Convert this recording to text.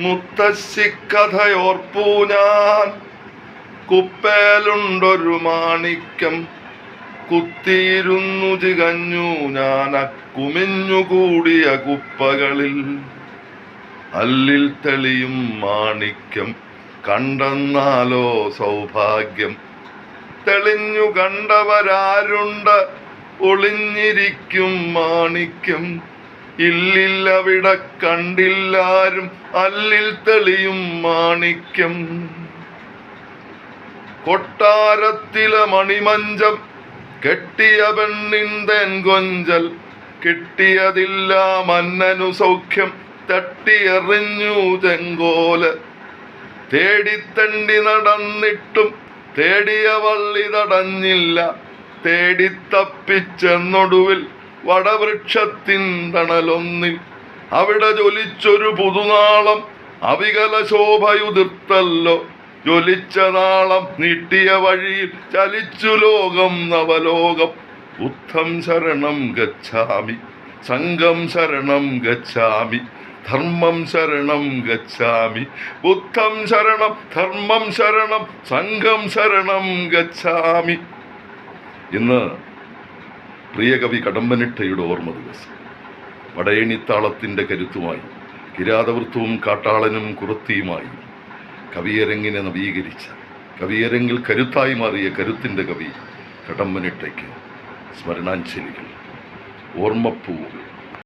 മുത്തശ്ശിക്കഥയോർപ്പൂ ഞാൻ കുപ്പേലുണ്ടൊരു മാണിക്യം കുത്തിയിരുന്നു ചികഞ്ഞു ഞാൻ അക്കുമിഞ്ഞുകൂടിയ കുപ്പകളിൽ. അല്ലിൽ തെളിയും മാണിക്യം കണ്ടെന്നാലോ സൗഭാഗ്യം. തെളിഞ്ഞു കണ്ടവരാരുണ്ട് ഒളിഞ്ഞിരിക്കും മാണിക്യം. ഇല്ലില്ലവിടെ കണ്ടില്ലാരും അല്ലിൽ തെളിയും മാണിക്യം. കൊട്ടാരത്തിലെ മണിമഞ്ചം കെട്ടിയ പെണ്ണിന്തൻ കൊഞ്ചൽ കിട്ടിയതില്ല മന്നനു സൗഖ്യം തട്ടിയെറിഞ്ഞു ചെങ്കോൽ. തേടിത്തണ്ടി നടന്നിട്ടും തേടിയ വള്ളി തടഞ്ഞില്ല തേടിത്തപ്പിച്ചെന്നൊടുവിൽ വടവൃക്ഷത്തിൻ തണലൊന്നിൽ. അവിടെ ജ്വലിച്ചൊരു പുതുനാളം അവികല ശോഭയുതിർത്തല്ലോ ജ്വലിച്ച നാളം നീട്ടിയ വഴിയിൽ ചലിച്ചു ലോകം നവലോകം. ബുദ്ധം ശരണം ഗച്ഛാമി സംഘം ശരണം ഗച്ഛാമി ധർമ്മം ശരണം ഗച്ഛാമി. ബുദ്ധം ശരണം ധർമ്മം ശരണം സംഘം ശരണം ഗച്ഛാമി. ഇന്ന് പ്രിയ കവി കടമ്പനിട്ടയുടെ ഓർമ്മ ദിവസം. പടയണിത്താളത്തിന്റെ കരുത്തുമായി കിരാതവൃത്തവും കാട്ടാളനും കുറത്തിയുമായി കവിയരങ്ങിനെ നവീകരിച്ച കവിയരങ്ങിൽ കരുത്തായി മാറിയ കരുത്തിന്റെ കവി കടമ്പനിട്ടയ്ക്ക് സ്മരണാഞ്ജലികൾ ഓർമ്മപ്പൂവുകൾ.